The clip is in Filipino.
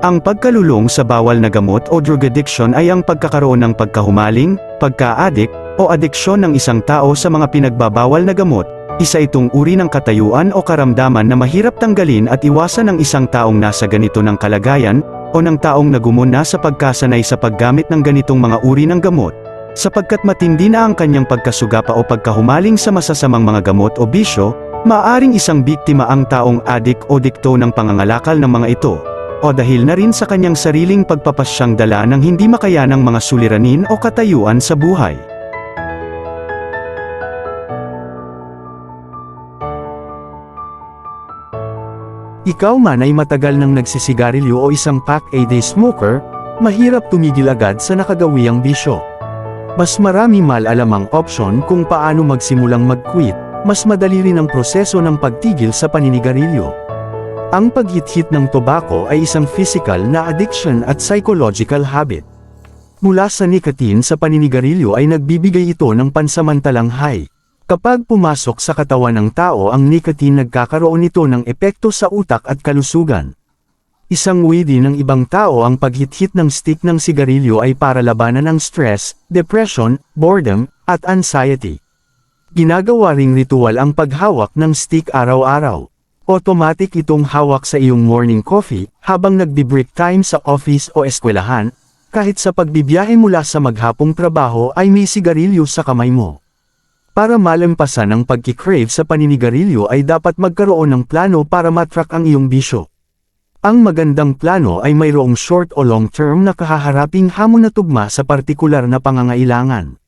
Ang pagkalulong sa bawal na gamot o drug addiction ay ang pagkakaroon ng pagkahumaling, pagka-addict, o adiksyon ng isang tao sa mga pinagbabawal na gamot. Isa itong uri ng katayuan o karamdaman na mahirap tanggalin at iwasan ng isang taong nasa ganito ng kalagayan, o ng taong nagumuna sa pagkasanay sa paggamit ng ganitong mga uri ng gamot. Sapagkat matindi na ang kanyang pagkasugapa o pagkahumaling sa masasamang mga gamot o bisyo, maaaring isang biktima ang taong adik o dikto ng pangangalakal ng mga ito, o dahil na rin sa kanyang sariling pagpapasyang dala ng hindi makayanang mga suliranin o katayuan sa buhay. Ikaw man ay matagal nang nagsisigarilyo o isang pack-a-day smoker, mahirap tumigil agad sa nakagawiyang bisyo. Mas marami malalamang option kung paano magsimulang mag-quit, mas madali rin ang proseso ng pagtigil sa paninigarilyo. Ang paghithit ng tobacco ay isang physical na addiction at psychological habit. Mula sa nicotine sa paninigarilyo ay nagbibigay ito ng pansamantalang high. Kapag pumasok sa katawan ng tao ang nicotine nagkakaroon nito ng epekto sa utak at kalusugan. Isang way din ng ibang tao ang paghithit ng stick ng sigarilyo ay para labanan ang stress, depression, boredom, at anxiety. Ginagawa ring ritual ang paghawak ng stick araw-araw. Automatic itong hawak sa iyong morning coffee, habang nagbi-break time sa office o eskwelahan, kahit sa pagbibiyahe mula sa maghapong trabaho ay may sigarilyo sa kamay mo. Para malampasan ang pagkikrave sa paninigarilyo ay dapat magkaroon ng plano para matrack ang iyong bisyo. Ang magandang plano ay mayroong short o long term na kahaharaping hamon na tugma sa partikular na pangangailangan.